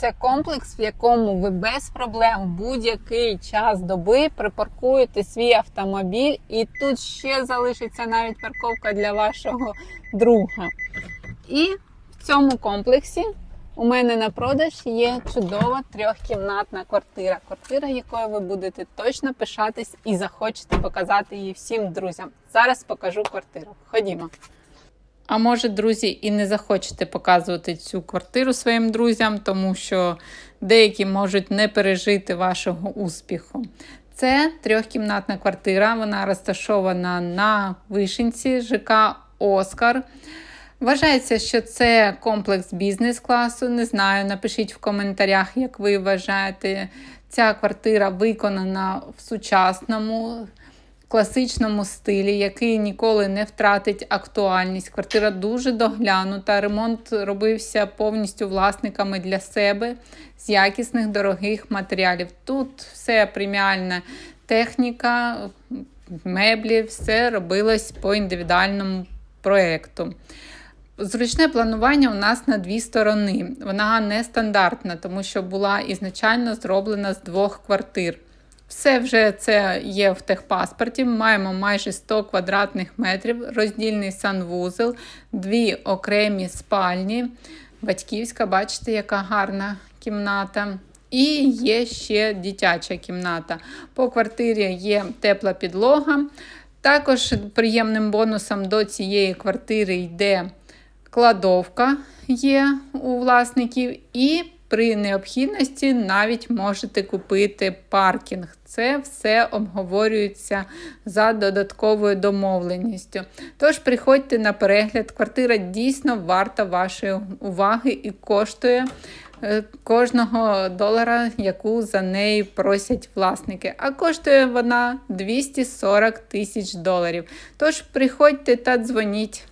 Це комплекс, в якому ви без проблем будь-який час доби припаркуєте свій автомобіль, і тут ще залишиться навіть парковка для вашого друга. І в цьому комплексі у мене на продаж є чудова трьохкімнатна квартира. Квартира, якою ви будете точно пишатись і захочете показати її всім друзям. Зараз покажу квартиру. Ходімо. А може, друзі, і не захочете показувати цю квартиру своїм друзям, тому що деякі можуть не пережити вашого успіху. Це трьохкімнатна квартира, вона розташована на вишенці ЖК Оскар. Вважається, що це комплекс бізнес-класу. Не знаю, напишіть в коментарях, як ви вважаєте. Ця квартира виконана в сучасному класичному стилі, який ніколи не втратить актуальність. Квартира дуже доглянута. Ремонт робився повністю власниками для себе з якісних дорогих матеріалів. Тут все преміальна техніка, меблі, все робилось по індивідуальному проєкту. Зручне планування у нас на дві сторони. Вона нестандартна, тому що була ізначально зроблена з двох квартир. Все вже це є в техпаспорті. Маємо майже 100 квадратних метрів, роздільний санвузол, дві окремі спальні. Батьківська, бачите, яка гарна кімната. І є ще дитяча кімната. По квартирі є тепла підлога. Також приємним бонусом до цієї квартири йде кладовка є у власників, і при необхідності навіть можете купити паркінг. Це все обговорюється за додатковою домовленістю. Тож приходьте на перегляд, квартира дійсно варта вашої уваги і коштує. е, Кожного долара, яку за неї просять власники. А коштує вона 240 тисяч доларів. Тож приходьте та дзвоніть.